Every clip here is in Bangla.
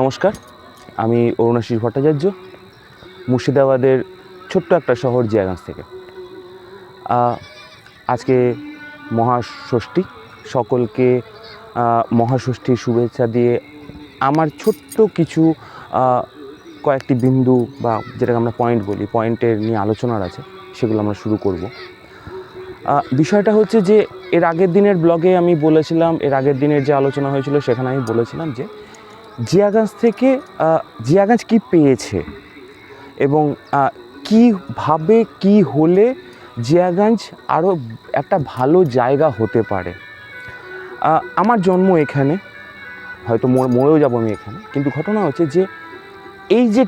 নমস্কার, আমি অরুণাশিস ভট্টাচার্য, মুর্শিদাবাদের ছোট্ট একটা শহর জিয়াগঞ্জ থেকে। আজকে মহাষষ্ঠী, সকলকে মহাষষ্ঠীর শুভেচ্ছা দিয়ে আমার ছোট্ট কিছু কয়েকটি বিন্দু বা যেটাকে আমরা পয়েন্ট বলি পয়েন্টের নিয়ে আলোচনার আছে, সেগুলো আমরা শুরু করব। বিষয়টা হচ্ছে যে, এর আগের দিনের ব্লগে আমি বলেছিলাম, এর আগের দিনের যে আলোচনা হয়েছিল, সেখানে আমি বলেছিলাম যে জিয়াগঞ্জ থেকে জিয়াগঞ্জ কি পেয়েছে? এবং কীভাবে কি হলে জিয়াগঞ্জ আরও একটা ভালো জায়গা হতে পারে? আমার জন্ম এখানে, হয়তো মর- মরেও যাব আমি এখানে, কিন্তু ঘটনা হচ্ছে যে, এই যে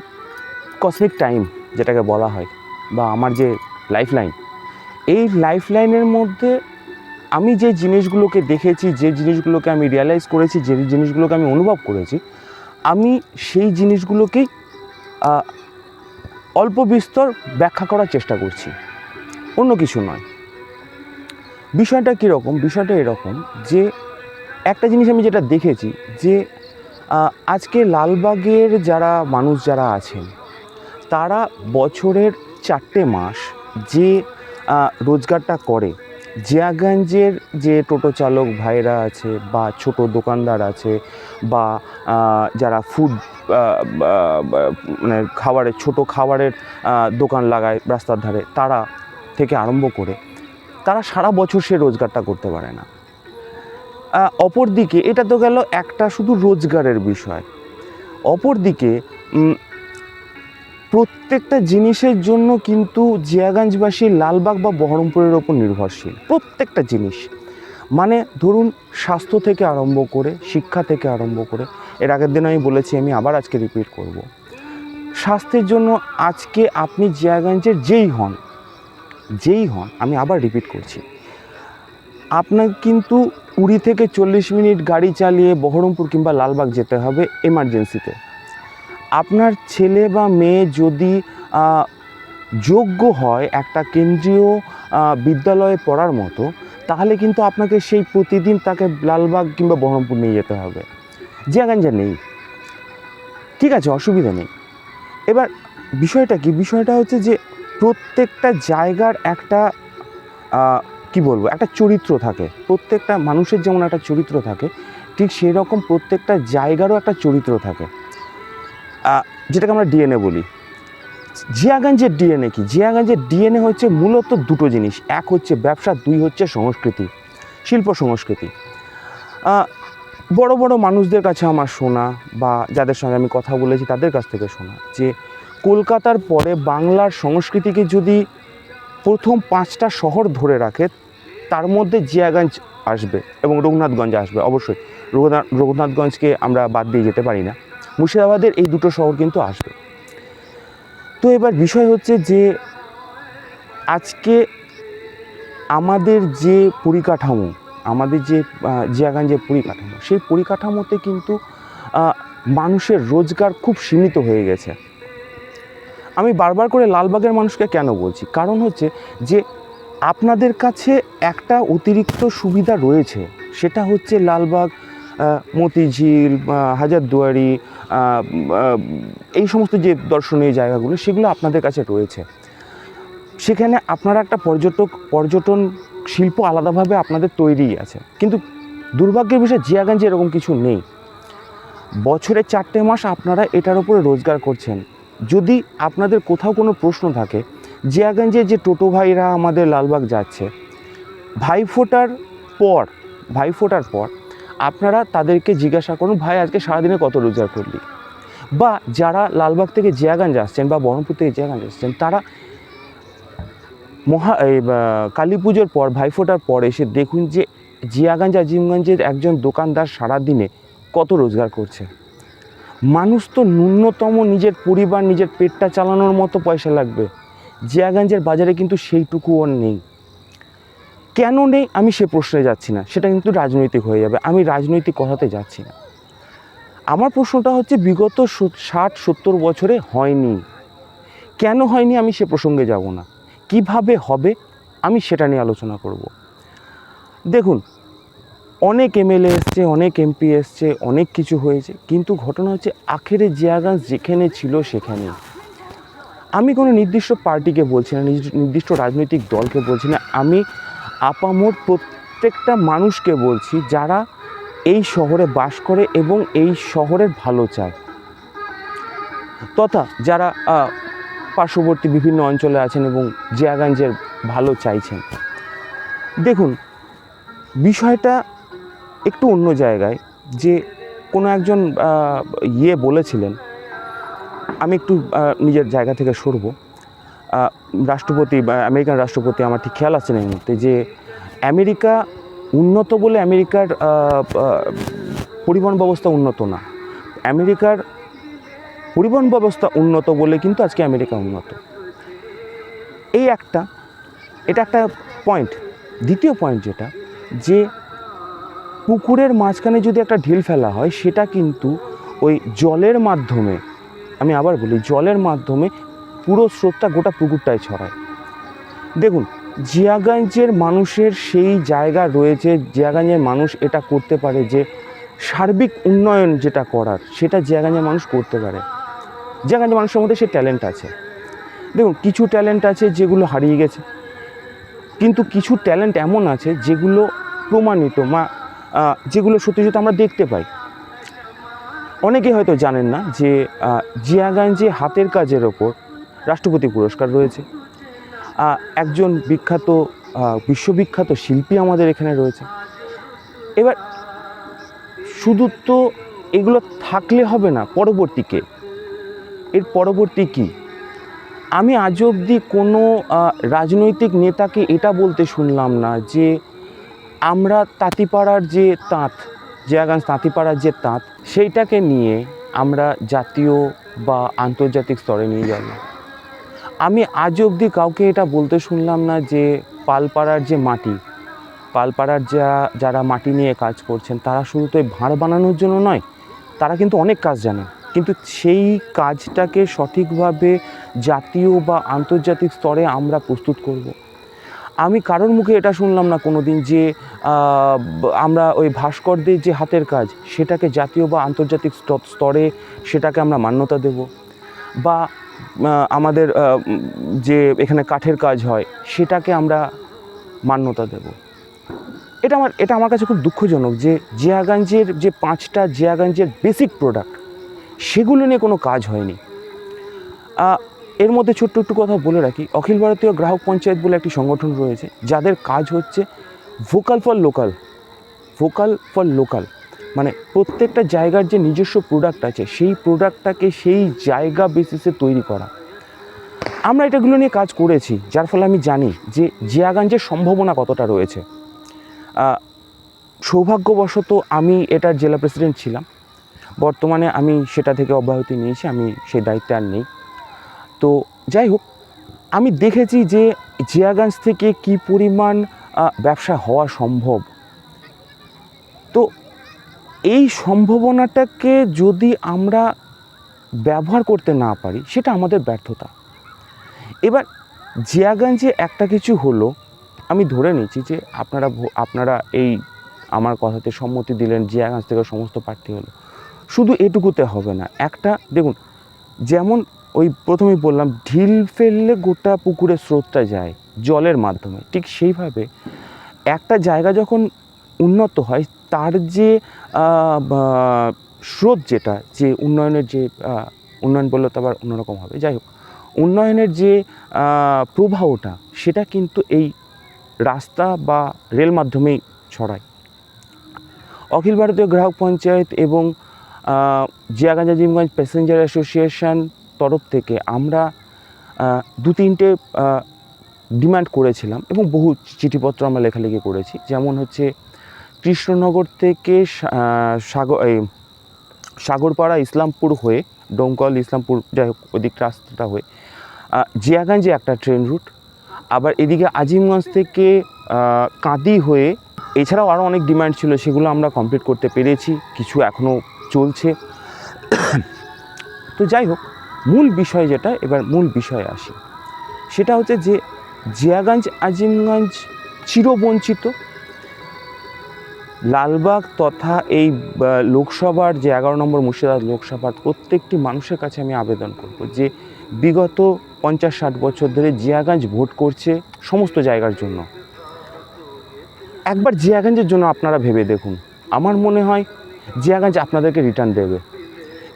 কসমিক টাইম যেটাকে বলা হয়, বা আমার যে লাইফ লাইন এই লাইফ লাইনের মধ্যে আমি যে জিনিসগুলোকে দেখেছি, যে জিনিসগুলোকে আমি রিয়ালাইজ করেছি, যে জিনিসগুলোকে আমি অনুভব করেছি আমি সেই জিনিসগুলোকেই অল্প বিস্তর ব্যাখ্যা করার চেষ্টা করছি। অন্য কিছু নয়। বিষয়টা কীরকম? বিষয়টা এরকম যে, একটা জিনিস আমি যেটা দেখেছি যে আজকে লালবাগের যারা মানুষ যারা আছেন, তারা বছরের চারটে মাস যে রোজগারটা করে জিয়াগঞ্জের যে টোটো চালক ভাইরা আছে বা ছোট দোকানদার আছে বা যারা ফুড মানে খাবারের, ছোট খাবারের দোকান লাগায় রাস্তার ধারে, তারা থেকে আরম্ভ করে, তারা সারা বছর সে রোজগারটা করতে পারে না। অপরদিকে এটা তো গেল একটা শুধু রোজগারের বিষয়। অপরদিকে প্রত্যেকটা জিনিসের জন্য কিন্তু জিয়াগঞ্জবাসী লালবাগ বা বহরমপুরের ওপর নির্ভরশীল, প্রত্যেকটা জিনিস। মানে ধরুন স্বাস্থ্য থেকে আরম্ভ করে, শিক্ষা থেকে আরম্ভ করে, এর আগের দিন আমি বলেছি, আমি আবার আজকে রিপিট করব। স্বাস্থ্যের জন্য আজকে আপনি জিয়াগঞ্জের যেই হন যেই হন, আমি আবার রিপিট করছি। আপনাকে কিন্তু কুড়ি থেকে চল্লিশ মিনিট গাড়ি চালিয়ে বহরমপুর কিংবা লালবাগ যেতে হবে এমার্জেন্সিতে আপনার ছেলে বা মেয়ে যদি যোগ্য হয় একটা কেন্দ্রীয় বিদ্যালয়ে পড়ার মতো, তাহলে কিন্তু আপনাকে সেই প্রতিদিন তাকে লালবাগ কিংবা বহরমপুর নিয়ে যেতে হবে। জিয়াগঞ্জে নেই। ঠিক আছে, অসুবিধা নেই। এবার বিষয়টা কি? বিষয়টা হচ্ছে যে প্রত্যেকটা জায়গার একটা কি বলব, একটা চরিত্র থাকে। প্রত্যেকটা মানুষের যেমন একটা চরিত্র থাকে, ঠিক সেই রকম প্রত্যেকটা জায়গারও একটা চরিত্র থাকে। যেটাকে আমরা ডিএনএ বলি। জিয়াগঞ্জের ডিএনএ কি? জিয়াগঞ্জের ডিএনএ হচ্ছে মূলত দুটো জিনিস। এক হচ্ছে ব্যবসা, দুই হচ্ছে সংস্কৃতি, শিল্প সংস্কৃতি। বড় বড় মানুষদের কাছে আমার শোনা বা যাদের সঙ্গে আমি কথা বলেছি তাদের কাছ থেকে শোনা যে কলকাতার পরে বাংলার সংস্কৃতিকে যদি প্রথম পাঁচটা শহর ধরে রাখে, তার মধ্যে জিয়াগঞ্জ আসবে এবং রঘুনাথগঞ্জ আসবে। অবশ্যই রঘুনাথ রঘুনাথগঞ্জকে আমরা বাদ দিয়ে যেতে পারি না। মুর্শিদাবাদের এই দুটো শহর কিন্তু আসবে। তো এবার বিষয় হচ্ছে যে, আজকে আমাদের যে পরিকাঠামো, আমাদের যে জিয়াগান যে পরিকাঠামো, সেই পরিকাঠামোতে কিন্তু মানুষের রোজগার খুব সীমিত হয়ে গেছে। আমি বারবার করে লালবাগের মানুষকে কেন বলছি? কারণ হচ্ছে যে, আপনাদের কাছে একটা অতিরিক্ত সুবিধা রয়েছে। সেটা হচ্ছে লালবাগ মতিঝিল হাজারদুয়ারি এই সমস্ত যে দর্শনীয় জায়গাগুলো, সেগুলো আপনাদের কাছে রয়েছে। সেখানে আপনারা একটা পর্যটক, পর্যটন শিল্প আলাদাভাবে আপনাদের তৈরিই আছে। কিন্তু দুর্ভাগ্যের বিষয়ে, জিয়াগঞ্জে এরকম কিছু নেই। বছরে চারটে মাস আপনারা এটার উপরে রোজগার করছেন। যদি আপনাদের কোথাও কোনো প্রশ্ন থাকে জিয়াগঞ্জে যে টোটো ভাইরা আমাদের লালবাগ যাচ্ছে, ভাইফোঁটার পর ভাইফোঁটার পর আপনারা তাদেরকে জিজ্ঞাসা করুন, ভাই, আজকে সারাদিনে কত রোজগার করলি? বা যারা লালবাগ থেকে জিয়াগঞ্জ আসছেন বা বহরমপুর থেকে জিয়াগঞ্জ আসছেন, তারা মহা কালী পুজোর পর, ভাইফোঁটার পর এসে দেখুন যে জিয়াগঞ্জ আজিমগঞ্জের একজন দোকানদার সারাদিনে কত রোজগার করছে। মানুষ তো ন্যূনতম নিজের পরিবার, নিজের পেটটা চালানোর মতো পয়সা লাগবে। জিয়াগঞ্জের বাজারে কিন্তু সেইটুকুও নেই। কেন নেই আমি সে প্রশ্নে যাচ্ছি না, সেটা কিন্তু রাজনৈতিক হয়ে যাবে, আমি রাজনৈতিক কথাতে যাচ্ছি না। আমার প্রশ্নটা হচ্ছে বিগত ষাট, সত্তর বছরে হয়নি। কেন হয়নি আমি সে প্রসঙ্গে যাব না? কীভাবে হবে? আমি সেটা নিয়ে আলোচনা করব। দেখুন, অনেক এমএলএ এসছে, অনেক এমপি এসছে, অনেক কিছু হয়েছে, কিন্তু ঘটনা হচ্ছে আখেরে জিয়াগাঞ্জ যেখানে ছিল সেখানে আমি কোনো নির্দিষ্ট পার্টিকে বলছি না নির্দিষ্ট- রাজনৈতিক দলকে বলছি না, আমি আপামোর প্রত্যেকটা মানুষকে বলছি যারা এই শহরে বাস করে এবং এই শহরের ভালো চায়। তথা যারা পার্শ্ববর্তী বিভিন্ন অঞ্চলে আছেন এবং জিয়াগঞ্জের ভালো চাইছেন। দেখুন, বিষয়টা একটু অন্য জায়গায়, যে কোনো একজন ইয়ে বলেছিলেন, আমি একটু নিজের জায়গা থেকে সরব। রাষ্ট্রপতি বা আমেরিকান রাষ্ট্রপতি, আমার ঠিক খেয়াল আসছে না এই মুহূর্তে, যে আমেরিকা উন্নত বলে আমেরিকার পরিবহন ব্যবস্থা উন্নত না। আমেরিকার পরিবহন ব্যবস্থা উন্নত বলে কিন্তু আজকে আমেরিকা উন্নত। এই একটা, এটা একটা পয়েন্ট দ্বিতীয় পয়েন্ট যেটা, যে পুকুরের মাঝখানে যদি একটা ঢিল ফেলা হয়, সেটা কিন্তু ওই জলের মাধ্যমে, আমি আবার বলি, জলের মাধ্যমে পুরো স্রোতটা গোটা পুকুরটায় ছড়ায়। দেখুন, জিয়াগঞ্জের মানুষের সেই জায়গা রয়েছে, জিয়াগঞ্জের মানুষ এটা করতে পারে যে সার্বিক উন্নয়ন যেটা করার, সেটা জিয়াগঞ্জের মানুষ করতে পারে। জিয়াগঞ্জের মানুষের মধ্যে সে ট্যালেন্ট আছে। দেখুন, কিছু ট্যালেন্ট আছে যেগুলো হারিয়ে গেছে। কিন্তু কিছু ট্যালেন্ট এমন আছে যেগুলো প্রমাণিত মা যেগুলো সত্যি সত্যি আমরা দেখতে পাই। অনেকে হয়তো জানেন না যে জিয়াগঞ্জে হাতের কাজের ওপর রাষ্ট্রপতি পুরস্কার রয়েছে। একজন বিখ্যাত বিশ্ববিখ্যাত শিল্পী আমাদের এখানে রয়েছে। এবার, শুধু তো এগুলো থাকলে হবে না পরবর্তীকে এর পরবর্তী কি? আমি আজ অবধি কোনো রাজনৈতিক নেতাকে এটা বলতে শুনলাম না যে, আমরা তাঁতিপাড়ার যে তাঁত জিয়াগঞ্জ তাঁতিপাড়ার যে তাঁত, সেইটাকে নিয়ে আমরা জাতীয় বা আন্তর্জাতিক স্তরে নিয়ে যাব আমি আজ অবধি কাউকে এটা বলতে শুনলাম না যে পালপাড়ার যে মাটি, পালপাড়ার যা, যারা মাটি নিয়ে কাজ করছেন, তারা শুধু তো ভাঁড় বানানোর জন্য নয়, তারা কিন্তু অনেক কাজ জানে কিন্তু সেই কাজটাকে সঠিকভাবে জাতীয় বা আন্তর্জাতিক স্তরে আমরা প্রস্তুত করব। আমি কারোর মুখে এটা শুনলাম না কোনো দিন যে আমরা ওই ভাস্করদের যে হাতের কাজ, সেটাকে জাতীয় বা আন্তর্জাতিক স্ত- স্তরে সেটাকে আমরা মান্যতা দেব বা আমাদের যে এখানে কাঠের কাজ হয়, সেটাকে আমরা মান্যতা দেব। এটা আমার এটা আমার কাছে খুব দুঃখজনক যে জিয়াগঞ্জের যে পাঁচটা জিয়াগঞ্জের বেসিক প্রোডাক্ট সেগুলো নিয়ে কোনো কাজ হয়নি। এর মধ্যে ছোট্ট একটু কথা বলে রাখি। অখিল ভারতীয় গ্রাহক পঞ্চায়েত বলে একটি সংগঠন রয়েছে, যাদের কাজ হচ্ছে vocal for local vocal for local মানে প্রত্যেকটা জায়গার যে নিজস্ব প্রোডাক্ট আছে, সেই প্রোডাক্টটাকে সেই জায়গা বেসিসে তৈরি করা। আমরা এটাগুলো নিয়ে কাজ করেছি, যার ফলে আমি জানি যে জিয়াগঞ্জের সম্ভাবনা কতটা রয়েছে। সৌভাগ্যবশত আমি এটার জেলা প্রেসিডেন্ট ছিলাম। বর্তমানে আমি সেটা থেকে অব্যাহতি নিয়েছি, আমি সেই দায়িত্বে আর নেই। তো যাই হোক, আমি দেখেছি যে জিয়াগঞ্জ থেকে কি পরিমাণ ব্যবসা হওয়া সম্ভব। তো এই সম্ভাবনাটাকে যদি আমরা ব্যবহার করতে না পারি, সেটা আমাদের ব্যর্থতা। এবার জিয়াগঞ্জে একটা কিছু হলো, আমি ধরে নিচ্ছি যে আপনারা আপনারা এই আমার কথাতে সম্মতি দিলেন জিয়াগঞ্জ থেকে সমস্ত প্রার্থী হলো। শুধু এটুকুতে হবে না, একটা, দেখুন, যেমন ওই প্রথমেই বললাম, ঢিল ফেললে গোটা পুকুরের স্রোতটা যায়, জলের মাধ্যমে। ঠিক সেইভাবে একটা জায়গা যখন উন্নত হয় তার যে স্রোত যেটা, যে উন্নয়নের যে উন্নয়ন বললে তো আবার অন্যরকম হবে। যাই হোক, উন্নয়নের যে প্রবাহটা, সেটা কিন্তু এই রাস্তা বা রেল মাধ্যমেই ছড়ায়। অখিল ভারতীয় গ্রাহক পঞ্চায়েত এবং জিয়াগঞ্জ আজিমগঞ্জ প্যাসেঞ্জার অ্যাসোসিয়েশন তরফ থেকে আমরা দু তিনটে ডিমান্ড করেছিলাম এবং বহু চিঠিপত্র আমরা লেখালেখি করেছি। যেমন হচ্ছে কৃষ্ণনগর থেকে সাগর এই সাগরপাড়া ইসলামপুর হয়ে ডোমকল ইসলামপুর যাই হোক, ওদিক রাস্তাটা হয়ে জিয়াগঞ্জে একটা ট্রেন রুট। আবার এদিকে আজিমগঞ্জ থেকে কাঁদি হয়ে, এছাড়াও আরও অনেক ডিমান্ড ছিল, সেগুলো আমরা কমপ্লিট করতে পেরেছি, কিছু এখনও চলছে। তো যাই হোক, মূল বিষয় যেটা, এবার মূল বিষয়ে আসি। সেটা হচ্ছে যে জিয়াগঞ্জ আজিমগঞ্জ চিরবঞ্চিত লালবাগ তথা এই লোকসভার যে এগারো নম্বর মুর্শিদাবাদ লোকসভার প্রত্যেকটি মানুষের কাছে আমি আবেদন করব যে বিগত পঞ্চাশ ষাট বছর ধরে জিয়াগঞ্জ ভোট করছে সমস্ত জায়গার জন্য। একবার জিয়াগঞ্জের জন্য আপনারা ভেবে দেখুন। আমার মনে হয় জিয়াগঞ্জ আপনাদেরকে রিটার্ন দেবে।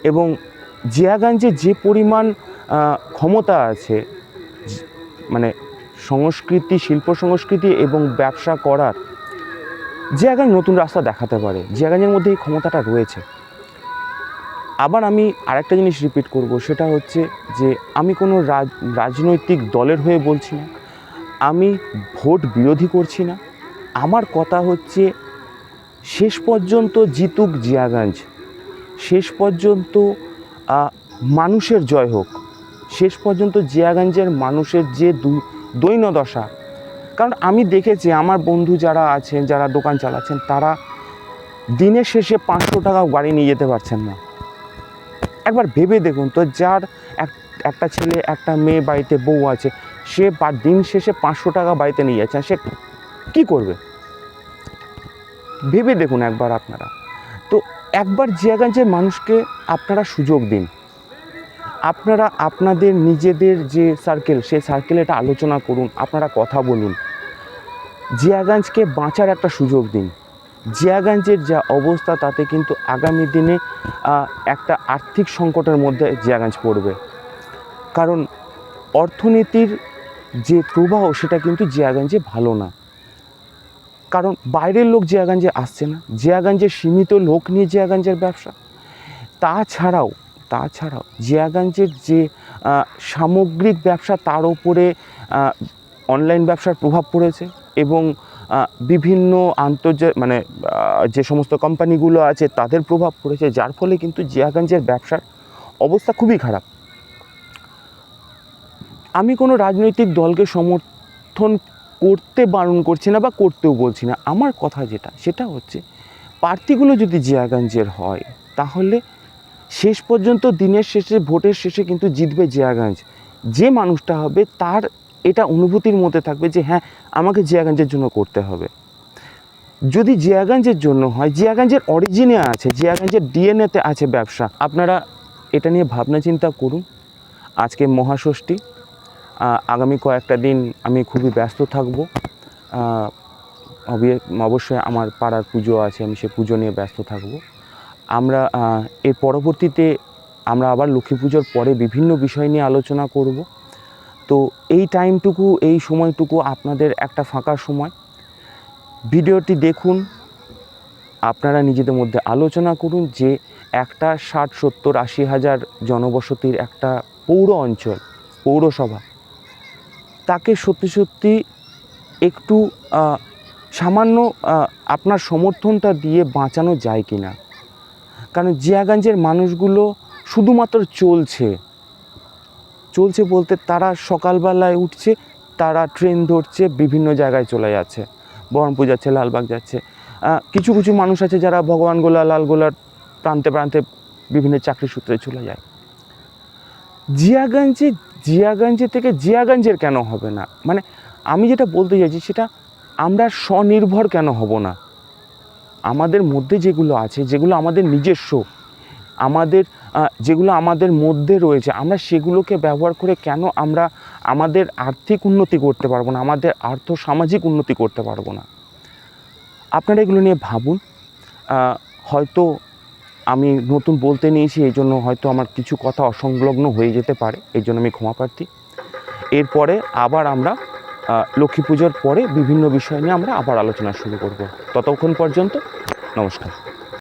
এবং জিয়াগঞ্জে যে পরিমাণ ক্ষমতা আছে মানে সংস্কৃতি, শিল্প সংস্কৃতি এবং ব্যবসা করার জিয়াগঞ্জ নতুন রাস্তা দেখাতে পারে। যে জিয়াগঞ্জের মধ্যে এই ক্ষমতাটা রয়েছে। আবার আমি আরেকটা জিনিস রিপিট করব, সেটা হচ্ছে যে আমি কোনো রাজ- রাজনৈতিক দলের হয়ে বলছি না। আমি ভোট বিরোধী করছি না। আমার কথা হচ্ছে, শেষ পর্যন্ত জিতুক জিয়াগঞ্জ। শেষ পর্যন্ত মানুষের জয় হোক। শেষ পর্যন্ত জিয়াগঞ্জের মানুষের যে দৈন্যদশা কারণ আমি দেখেছি, আমার বন্ধু যারা আছেন, যারা দোকান চালাচ্ছেন, তারা দিনের শেষে পাঁচশো টাকা গাড়ি নিয়ে যেতে পারছেন না। একবার ভেবে দেখুন তো, যার এক, একটা ছেলে, একটা মেয়ে বাড়িতে বউ আছে, সে বা- দিন শেষে পাঁচশো টাকা বাড়িতে নিয়ে যাচ্ছে, সে কী করবে? ভেবে দেখুন একবার আপনারা। তো একবার জায়গায় যে মানুষকে আপনারা সুযোগ দিন। আপনারা আপনাদের নিজেদের যে সার্কেল সেই সার্কেলে এটা আলোচনা করুন, আপনারা কথা বলুন। জিয়াগঞ্জকে বাঁচার একটা সুযোগ দিন। জিয়াগঞ্জের যা অবস্থা, তাতে কিন্তু আগামী দিনে একটা আর্থিক সংকটের মধ্যে জিয়াগঞ্জ পড়বে। কারণ অর্থনীতির যে প্রবাহ, সেটা কিন্তু জিয়াগঞ্জে ভালো না। কারণ বাইরের লোক জিয়াগঞ্জে আসছে না। জিয়াগঞ্জে সীমিত লোক নিয়ে জিয়াগঞ্জের ব্যবসা। তাছাড়াও তাছাড়াও জিয়াগঞ্জের যে সামগ্রিক ব্যবসা তার উপরে অনলাইন ব্যবসার প্রভাব পড়েছে এবং বিভিন্ন আন্তর্জাতিক মানে যে সমস্ত কোম্পানিগুলো আছে তাদের প্রভাব পড়েছে, যার ফলে কিন্তু জিয়াগঞ্জের ব্যবসার অবস্থা খুবই খারাপ। আমি কোনো রাজনৈতিক দলকে সমর্থন করতে বারণ করছি না বা করতেও বলছি না। আমার কথা যেটা, সেটা হচ্ছে, প্রার্থীগুলো যদি জিয়াগঞ্জের হয়, তাহলে শেষ পর্যন্ত দিনের শেষে, ভোটের শেষে কিন্তু জিতবে জিয়াগঞ্জ। যে মানুষটা হবে, তার এটা অনুভূতির মধ্যে থাকবে যে হ্যাঁ আমাকে জিয়াগঞ্জের জন্য করতে হবে। যদি জিয়াগঞ্জের জন্য হয়, জিয়াগঞ্জের অরিজিনে আছে, জিয়াগঞ্জের ডিএনএতে আছে ব্যবসা, আপনারা এটা নিয়ে ভাবনা চিন্তা করুন। আজকে মহাষষ্ঠী আগামী কয়েকটা দিন আমি খুবই ব্যস্ত থাকব। অবশ্যই আমার পাড়ার পুজো আছে, আমি সে পুজো নিয়ে ব্যস্ত থাকব। আমরা এর পরবর্তীতে আমরা আবার লক্ষ্মী পুজোর পরে বিভিন্ন বিষয় নিয়ে আলোচনা করব। তো এই টাইমটুকু, এই সময়টুকু আপনাদের একটা ফাঁকা সময়। ভিডিওটি দেখুন, আপনারা নিজেদের মধ্যে আলোচনা করুন যে একটা ষাট, সত্তর, আশি হাজার জনবসতির একটা পৌর অঞ্চল, পৌরসভা, তাকে সত্যি সত্যি একটু সামান্য আপনার সমর্থনটা দিয়ে বাঁচানো যায় কি না কারণ জিয়াগঞ্জের মানুষগুলো শুধুমাত্র চলছে। চলছে বলতে তারা সকালবেলায় উঠছে, তারা ট্রেন ধরছে, বিভিন্ন জায়গায় চলে যাচ্ছে। বহরমপুর যাচ্ছে, লালবাগ যাচ্ছে। কিছু কিছু মানুষ আছে যারা ভগবানগোলা লালগোলার প্রান্তে প্রান্তে বিভিন্ন চাকরি সূত্রে চলে যায়। জিয়াগঞ্জে জিয়াগঞ্জে থেকে জিয়াগঞ্জের কেন হবে না? মানে আমি যেটা বলতে চাইছি সেটা আমরা স্বনির্ভর কেন হব না? আমাদের মধ্যে যেগুলো আছে, যেগুলো আমাদের নিজস্ব, আমাদের যেগুলো আমাদের মধ্যে রয়েছে, আমরা সেগুলোকে ব্যবহার করে কেন আমরা আমাদের আর্থিক উন্নতি করতে পারব না, আমাদের আর্থ সামাজিক উন্নতি করতে পারব না? আপনারা এগুলো নিয়ে ভাবুন। হয়তো আমি নতুন বলতে নিয়েছি, এই জন্য হয়তো আমার কিছু কথা অসংলগ্ন হয়ে যেতে পারে, এই জন্য আমি ক্ষমা প্রার্থী। এরপরে আবার আমরা লক্ষ্মী পুজোর পরে বিভিন্ন বিষয় নিয়ে আমরা আবার আলোচনা শুরু করব। ততক্ষণ পর্যন্ত নমস্কার।